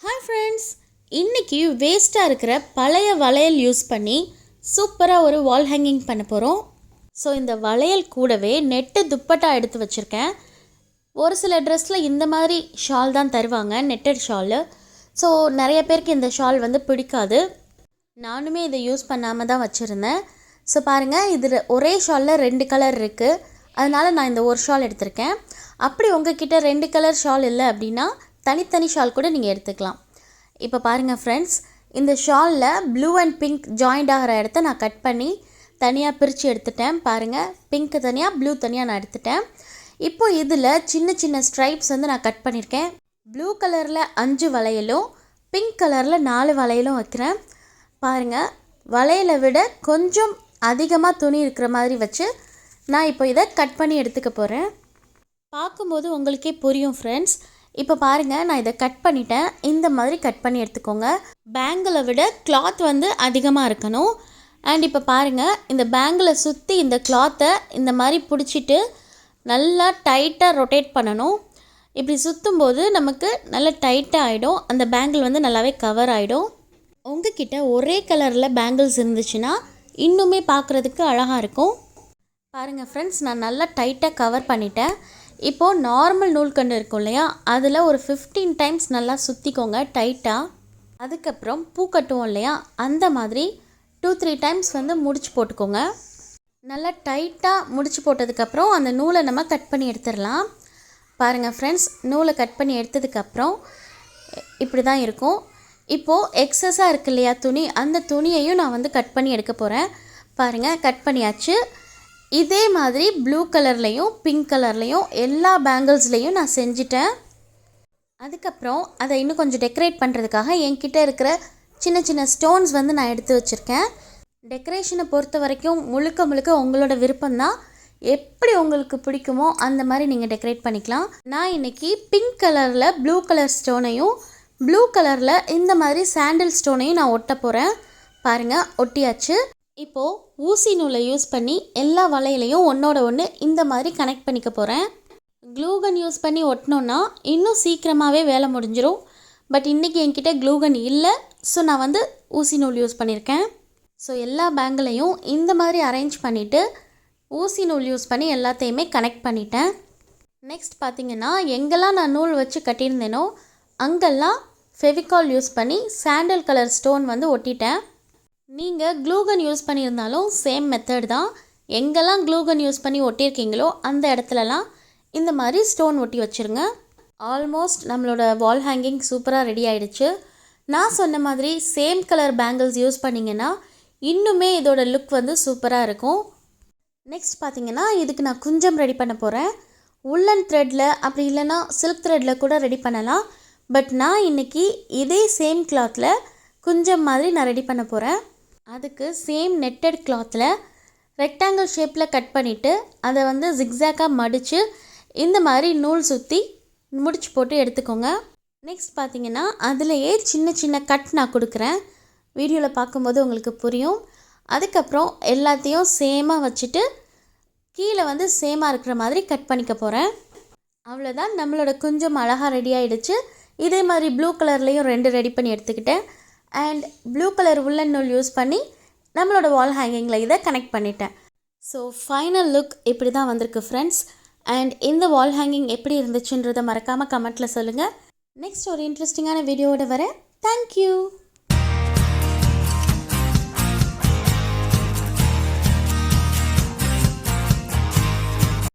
Hi friends இன்றைக்கி வேஸ்ட்டாக இருக்கிற பழைய வளையல் யூஸ் பண்ணி சூப்பராக ஒரு வால் ஹேங்கிங் பண்ண போகிறோம் ஸோ இந்த வளையல் கூடவே நெட்டு துப்பட்டா எடுத்து வச்சுருக்கேன். ஒரு சில ட்ரெஸ்ஸில் இந்த மாதிரி ஷால் தான் தருவாங்க நெட்டட் ஷாலு ஸோ நிறைய பேருக்கு இந்த ஷால் வந்து பிடிக்காது. நானுமே இதை யூஸ் பண்ணாமல் தான் வச்சுருந்தேன். ஸோ பாருங்கள் இதில் ஒரே ஷாலில் ரெண்டு கலர் இருக்குது அதனால் நான் இந்த ஒரு ஷால் எடுத்திருக்கேன். அப்படி உங்ககிட்ட ரெண்டு கலர் ஷால் இல்லை அப்படின்னா தனித்தனி ஷால் கூட நீங்கள் எடுத்துக்கலாம். இப்போ பாருங்கள் ஃப்ரெண்ட்ஸ் இந்த ஷாலில் ப்ளூ அண்ட் பிங்க் ஜாயிண்ட் ஆகிற இடத்த நான் கட் பண்ணி தனியாக பிரித்து எடுத்துட்டேன். பாருங்கள் பிங்க் தனியாக ப்ளூ தனியாக நான் எடுத்துட்டேன். இப்போ இதில் சின்ன சின்ன ஸ்ட்ரைப்ஸ் வந்து நான் கட் பண்ணியிருக்கேன் ப்ளூ கலரில் அஞ்சு வளையலும் பிங்க் கலரில் நாலு வளையலும் வைக்கிறேன். பாருங்கள் வளையலை விட கொஞ்சம் அதிகமாக துணி இருக்கிற மாதிரி வச்சு நான் இப்போ இதை கட் பண்ணி எடுத்துக்க போகிறேன் பார்க்கும்போது உங்களுக்கே புரியும் ஃப்ரெண்ட்ஸ் இப்போ பாருங்கள் நான் இதை கட் பண்ணிட்டேன். இந்த மாதிரி கட் பண்ணி எடுத்துக்கோங்க. பேங்கிளை விட கிளாத் வந்து அதிகமாக இருக்கணும். அண்ட் இப்போ பாருங்கள் இந்த பேங்கிளை சுற்றி இந்த கிளாத்தை இந்த மாதிரி பிடிச்சிட்டு நல்லா டைட்டாக ரொட்டேட் பண்ணணும். இப்படி சுற்றும் போது நமக்கு நல்லா டைட்டாக ஆகிடும் அந்த பேங்கிள் வந்து நல்லாவே கவர் ஆகிடும் உங்ககிட்ட ஒரே கலரில் பேங்கிள்ஸ் இருந்துச்சுன்னா இன்னுமே பார்க்குறதுக்கு அழகாக இருக்கும். பாருங்கள் ஃப்ரெண்ட்ஸ் நான் நல்லா டைட்டாக கவர் பண்ணிட்டேன். இப்போது நார்மல் நூல்கண்டு இருக்கும் இல்லையா? அதில் ஒரு ஃபிஃப்டீன் டைம்ஸ் நல்லா சுற்றிக்கோங்க டைட்டாக அதுக்கப்புறம் பூ கட்டுவோம் இல்லையா? அந்த மாதிரி டூ த்ரீ டைம்ஸ் வந்து முடிச்சு போட்டுக்கோங்க. நல்லா டைட்டாக முடிச்சு போட்டதுக்கப்புறம் அந்த நூலை நம்ம கட் பண்ணி எடுத்துடலாம். பாருங்கள் ஃப்ரெண்ட்ஸ் நூலை கட் பண்ணி எடுத்ததுக்கப்புறம் இப்படி தான் இருக்கும் இப்போது எக்ஸஸாக இருக்கு இல்லையா துணி? அந்த துணியையும் நான் வந்து கட் பண்ணி எடுக்க போகிறேன் பாருங்கள் கட் பண்ணியாச்சு. இதே மாதிரி ப்ளூ கலர்லேயும் பிங்க் கலர்லேயும் எல்லா பேங்கிள்ஸ்லேயும் நான் செஞ்சிட்டேன். அதுக்கப்புறம் அதை இன்னும் கொஞ்சம் டெக்கரேட் பண்ணுறதுக்காக என்கிட்ட இருக்கிற சின்ன சின்ன ஸ்டோன்ஸ் வந்து நான் எடுத்து வச்சுருக்கேன். டெக்கரேஷனை பொறுத்த வரைக்கும் முழுக்க முழுக்க உங்களோட விருப்பம்தான். எப்படி உங்களுக்கு பிடிக்குமோ அந்த மாதிரி நீங்கள் டெக்கரேட் பண்ணிக்கலாம். நான் இன்றைக்கி பிங்க் கலரில் ப்ளூ கலர் ஸ்டோனையும் ப்ளூ கலரில் இந்த மாதிரி சாண்டில் ஸ்டோனையும் நான் ஒட்ட போகிறேன் பாருங்கள் ஒட்டியாச்சு. இப்போது ஊசி நூலை யூஸ் பண்ணி எல்லா வலையிலையும் ஒன்றோட ஒன்று இந்த மாதிரி கனெக்ட் பண்ணிக்க போகிறேன் க்ளூகன் யூஸ் பண்ணி ஒட்டினோன்னா இன்னும் சீக்கிரமாகவே வேலை முடிஞ்சிடும் பட் இன்றைக்கி என்கிட்ட க்ளூகன் இல்லை ஸோ நான் வந்து ஊசி நூல் யூஸ் பண்ணியிருக்கேன் ஸோ எல்லா பேங்கிலையும் இந்த மாதிரி அரேஞ்ச் பண்ணிவிட்டு ஊசி நூல் யூஸ் பண்ணி எல்லாத்தையுமே கனெக்ட் பண்ணிட்டேன். நெக்ஸ்ட் பார்த்திங்கன்னா எங்கெல்லாம் நான் நூல் வச்சு கட்டியிருந்தேனோ அங்கெல்லாம் ஃபெவிகால் யூஸ் பண்ணி சாண்டல் கலர் ஸ்டோன் வந்து ஒட்டிட்டேன். நீங்கள் க்ளூகன் யூஸ் பண்ணியிருந்தாலும் சேம் மெத்தட் தான். எங்கெல்லாம் க்ளூகன் யூஸ் பண்ணி ஒட்டியிருக்கீங்களோ அந்த இடத்துலலாம் இந்த மாதிரி ஸ்டோன் ஒட்டி வச்சுருங்க. ஆல்மோஸ்ட் நம்மளோட வால் ஹேங்கிங் சூப்பராக ரெடி ஆகிடுச்சு நான் சொன்ன மாதிரி சேம் கலர் பேங்கிள்ஸ் யூஸ் பண்ணிங்கன்னா இன்னுமே இதோட லுக் வந்து சூப்பராக இருக்கும். நெக்ஸ்ட் பார்த்தீங்கன்னா இதுக்கு நான் குஞ்சம் ரெடி பண்ண போகிறேன் உள்ளன் த்ரெட்டில் அப்படி இல்லைன்னா சில்க் த்ரெட்டில் கூட ரெடி பண்ணலாம். பட் நான் இன்றைக்கி இதே சேம் கிளாத்தில் குஞ்சம் மாதிரி நான் ரெடி பண்ண போகிறேன் அதுக்கு சேம் நெட்டட் கிளாத்தில் ரெக்டாங்கிள் ஷேப்பில் கட் பண்ணிவிட்டு அதை வந்து ஜிக்ஸாக்காக மடித்து இந்த மாதிரி நூல் சுற்றி முடிச்சு போட்டு எடுத்துக்கோங்க. நெக்ஸ்ட் பார்த்தீங்கன்னா அதுலேயே சின்ன சின்ன கட் நான் கொடுக்குறேன். வீடியோவில் பார்க்கும்போது உங்களுக்கு புரியும். அதுக்கப்புறம் எல்லாத்தையும் சேமாக வச்சுட்டு கீழே வந்து சேமாக இருக்கிற மாதிரி கட் பண்ணிக்க போகிறேன் அவ்வளோதான் நம்மளோட குஞ்சம் அழகாக ரெடி ஆகிடுச்சு இதே மாதிரி ப்ளூ கலர்லேயும் ரெண்டு ரெடி பண்ணி எடுத்துக்கிட்டேன். அண்ட் ப்ளூ கலர் உள்ளன் நூல் யூஸ் பண்ணி நம்மளோட வால் ஹேங்கிங்கில் இதை கனெக்ட் பண்ணிட்டேன். ஸோ ஃபைனல் லுக் இப்படி தான் வந்திருக்கு ஃப்ரெண்ட்ஸ் அண்ட் இந்த வால் ஹேங்கிங் எப்படி இருந்துச்சுன்றதை மறக்காமல் கமெண்ட்டில் சொல்லுங்கள் நெக்ஸ்ட் ஒரு இன்ட்ரெஸ்டிங்கான வீடியோவோட வரேன். தேங்க்யூ